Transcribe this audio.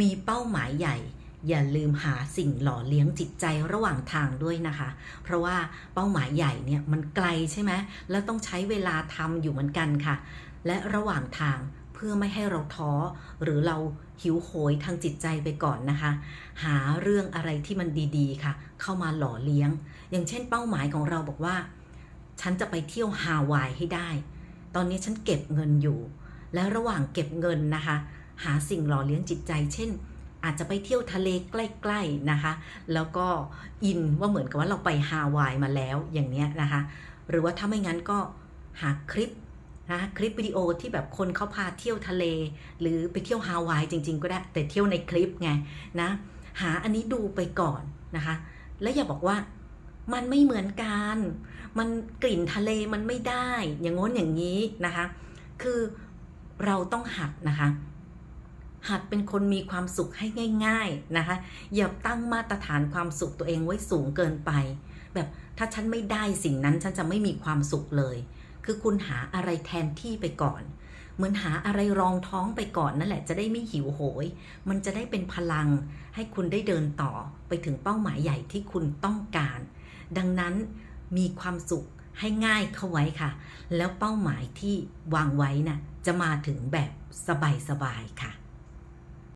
มีเป้าหมายใหญ่ อย่าลืมหาสิ่งหล่อเลี้ยงจิตใจระหว่างทางด้วยนะคะ เพราะว่าเป้าหมายใหญ่เนี่ยมันไกลใช่ไหมแล้วต้องใช้เวลาทำอยู่เหมือนกันค่ะ และระหว่างทางเพื่อไม่ให้เราท้อ หรือเราหิวโหยทางจิตใจไปก่อนนะคะ หาเรื่องอะไรที่มันดีๆค่ะ เข้ามาหล่อเลี้ยง อย่างเช่น เป้าหมายของเราบอกว่า ฉันจะไปเที่ยวฮาวายให้ได้ ตอนนี้ฉันเก็บเงินอยู่ และระหว่างเก็บเงินนะคะ หาสิ่งหล่อเลี้ยงจิตใจ เช่น อาจจะไปเที่ยวทะเลใกล้ๆนะคะ แล้วก็อินว่าเหมือนกับว่าเราไปฮาวายมาแล้วอย่างเนี้ยนะคะ หรือว่าถ้าไม่งั้นก็หาคลิปนะคลิปวิดีโอที่แบบคนเขาพาเที่ยวทะเล หรือไปเที่ยวฮาวายจริง ๆ ก็ได้แต่เที่ยวในคลิปไงนะหาอันนี้ดูไปก่อนนะคะ และอย่าบอกว่ามันไม่เหมือนกัน มันกลิ่นทะเลมันไม่ได้ อย่างง้นอย่างนี้นะคะ คือเราต้องหัดนะคะ หัดเป็นคนมีความสุขให้ง่าย ๆนะคะ อย่าตั้งมาตรฐานความสุขตัวเองไว้สูงเกินไป แบบถ้าฉันไม่ได้สิ่งนั้นฉันจะไม่มีความสุขเลย คือคุณหาอะไรแทนที่ไปก่อน เหมือนหาอะไรรองท้องไปก่อนนั่นแหละจะได้ไม่หิวโหย มันจะได้เป็นพลังให้คุณได้เดินต่อไปถึงเป้าหมายใหญ่ที่คุณต้องการ ดังนั้นมีความสุขให้ง่ายเข้าไว้ค่ะ แล้วเป้าหมายที่วางไว้น่ะจะมาถึงแบบสบายๆค่ะ